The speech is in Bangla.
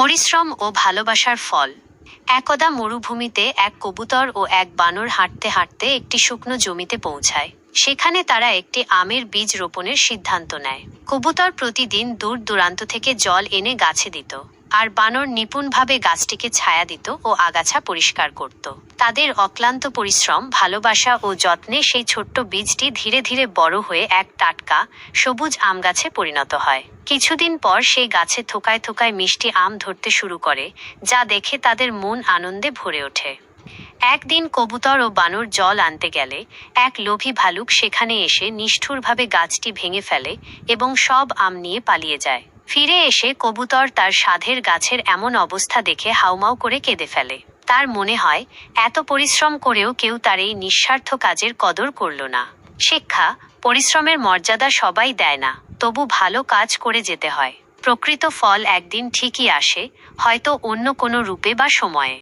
পরিশ্রম ও ভালোবাসার ফল। একদা মরুভূমিতে এক কবুতর ও এক বানর হাঁটতে হাঁটতে একটি শুকনো জমিতে পৌঁছায়। সেখানে তারা একটি আমের বীজ রোপণের সিদ্ধান্ত নেয়। কবুতর প্রতিদিন দূর দূরান্ত থেকে জল এনে গাছে দিত আর বানর নিপুণভাবে গাছটিকে ছায়া দিত ও আগাছা পরিষ্কার করত। তাদের অক্লান্ত পরিশ্রম, ভালোবাসা ও যত্নে সেই ছোট্ট বীজটি ধীরে ধীরে বড় হয়ে এক টাটকা, সবুজ আম গাছে পরিণত হয়। কিছুদিন পর সেই গাছে থোকায় থোকায় মিষ্টি আম ধরতে শুরু করে, যা দেখে তাদের মন আনন্দে ভরে ওঠে। একদিন কবুতর ও বানর জল আনতে গেলে এক লোভী ভালুক সেখানে এসে নিষ্ঠুরভাবে গাছটি ভেঙে ফেলে এবং সব আম নিয়ে পালিয়ে যায়। ফিরে এসে কবুতর তার সাধের গাছের এমন অবস্থা দেখে হাউমাউ করে কেঁদে ফেলে। তার মনে হয়, এত পরিশ্রম করেও কেউ তার এই নিঃস্বার্থ কাজের কদর করল না। শিক্ষা, পরিশ্রমের মর্যাদা সবাই দেয় না, তবু ভালো কাজ করে যেতে হয়। প্রকৃত ফল একদিন ঠিকই আসে, হয়তো অন্য কোনো রূপে বা সময়ে।